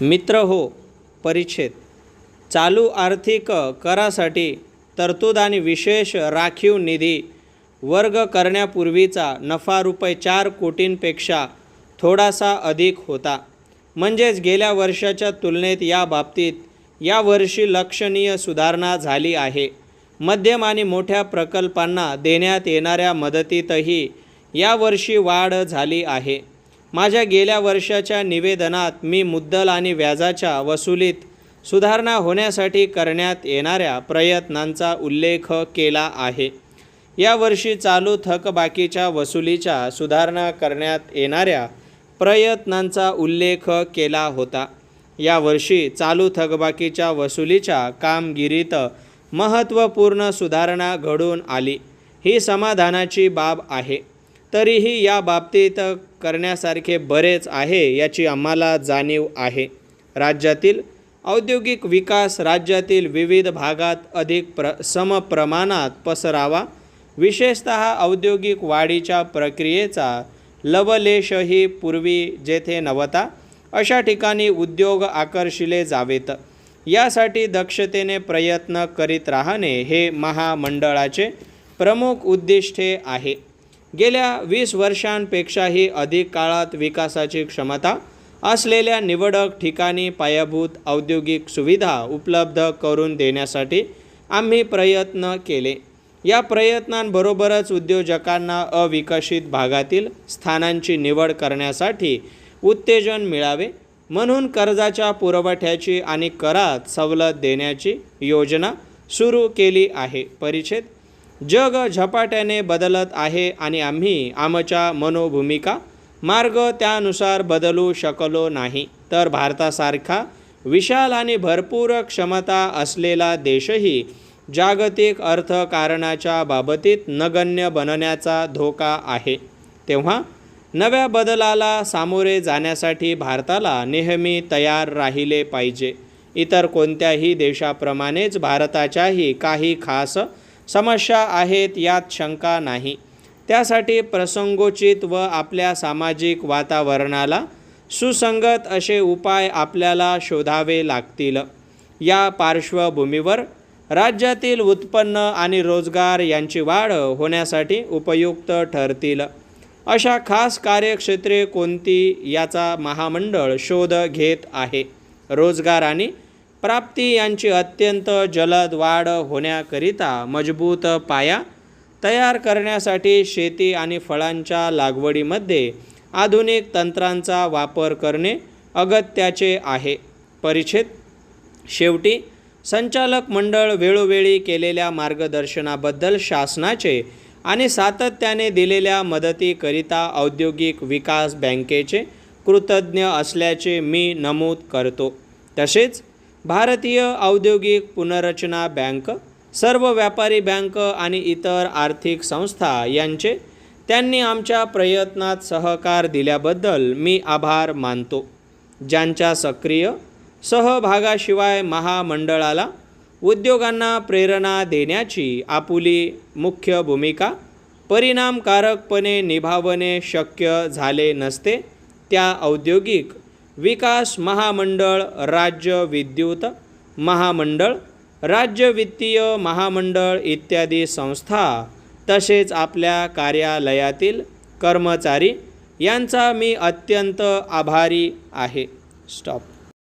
मित्र हो परिच्छेद. चालू आर्थिक करासाठी तरतूद आणि विशेष राखीव निधी वर्ग करण्यापूर्वीचा नफा रुपये चार कोटींपेक्षा थोडासा अधिक होता. म्हणजेच गेल्या वर्षाच्या तुलनेत या बाबतीत यावर्षी लक्षणीय सुधारणा झाली आहे. मध्यम आणि मोठ्या प्रकल्पांना देण्यात येणाऱ्या मदतीतही यावर्षी वाढ झाली आहे. माझ्या गेल्या वर्षाच्या निवेदनात मी मुद्दल आणि व्याजाच्या वसुलीत सुधारणा होण्यासाठी करण्यात येणाऱ्या प्रयत्नांचा उल्लेख केला आहे. यावर्षी चालू थकबाकीच्या वसुलीच्या सुधारणा करण्यात येणाऱ्या प्रयत्नांचा उल्लेख केला होता. यावर्षी चालू थकबाकीच्या वसुलीच्या कामगिरीत महत्त्वपूर्ण सुधारणा घडून आली. ही समाधानाची बाब आहे. तरीही या बाबतीत करण्यासारखे बरेच आहे याची आम्हाला जाणीव आहे. राज्यातील औद्योगिक विकास राज्यातील विविध भागात अधिक प्र समप्रमाणात पसरावा. विशेषत औद्योगिक वाढीच्या प्रक्रियेचा लवलेशही पूर्वी जेथे नव्हता अशा ठिकाणी उद्योग आकर्षिले जावेत. यासाठी दक्षतेने प्रयत्न करीत राहणे हे महामंडळाचे प्रमुख उद्दिष्टे आहे. गेल्या वीस वर्षांपेक्षाही अधिक काळात विकासाची क्षमता असलेल्या निवडक ठिकाणी पायाभूत औद्योगिक सुविधा उपलब्ध करून देण्यासाठी आम्ही प्रयत्न केले. या प्रयत्नांबरोबरच उद्योजकांना अविकसित भागातील स्थानांची निवड करण्यासाठी उत्तेजन मिळावे म्हणून कर्जाच्या पुरवठ्याची आणि करात सवलत देण्याची योजना सुरू केली आहे. परिच्छेद जग झपाट्याने बदलत आहे आणि आम्ही आमच्या मनोभूमिका मार्ग त्यानुसार बदलू शकलो नाही. तर भारतासारखा विशाल आणि भरपूर क्षमता असलेला देशही जागतिक अर्थकारणाच्या बाबतीत नगण्य बनण्याचा धोका आहे. तेव्हा नव्या बदलाला सामोरे जाण्यासाठी भारताला नेहमी तयार राहिले पाहिजे. इतर कोणत्याही देशाप्रमाणेच भारताच्याही काही खास समस्या आहेत यात शंका नाही. त्यासाठी प्रसंगोचित व आपल्या सामाजिक वातावरणाला सुसंगत असे उपाय आपल्याला शोधावे लागतील. या पार्श्वभूमीवर राज्यातील उत्पन्न आणि रोजगार यांची वाढ होण्यासाठी उपयुक्त ठरतील. अशा खास कार्यक्षेत्रे कोणती याचा महामंडळ शोध घेत आहे. रोजगार आणि प्राप्ती यांची अत्यंत जलद वाढ होण्याकरिता मजबूत पाया तयार करण्यासाठी शेती आणि फळांच्या लागवडीमध्ये आधुनिक तंत्रांचा वापर करणे अगत्याचे आहे. परिच्छेद. शेवटी संचालक मंडळ वेळोवेळी केलेल्या मार्गदर्शनाबद्दल शासनाचे आणि सातत्याने दिलेल्या मदतीकरिता औद्योगिक विकास बँकेचे कृतज्ञ असल्याचे मी नमूद करतो. तसेच भारतीय औद्योगिक पुनर्रचना बँक सर्व व्यापारी बँक आणि इतर आर्थिक संस्था यांचे त्यांनी आमच्या प्रयत्नात सहकार दिल्याबद्दल मी आभार मानतो. ज्यांच्या सक्रिय सहभागाशिवाय महामंडळाला उद्योगांना प्रेरणा देण्याची आपुली मुख्य भूमिका परिणामकारकपणे निभावणे शक्य झाले नसते त्या औद्योगिक विकास महामंडळ राज्य विद्युत महामंडळ राज्य वित्तीय महामंडळ इत्यादी संस्था तसेच आपल्या कार्यालयातील कर्मचारी यांचा मी अत्यंत आभारी आहे. स्टॉप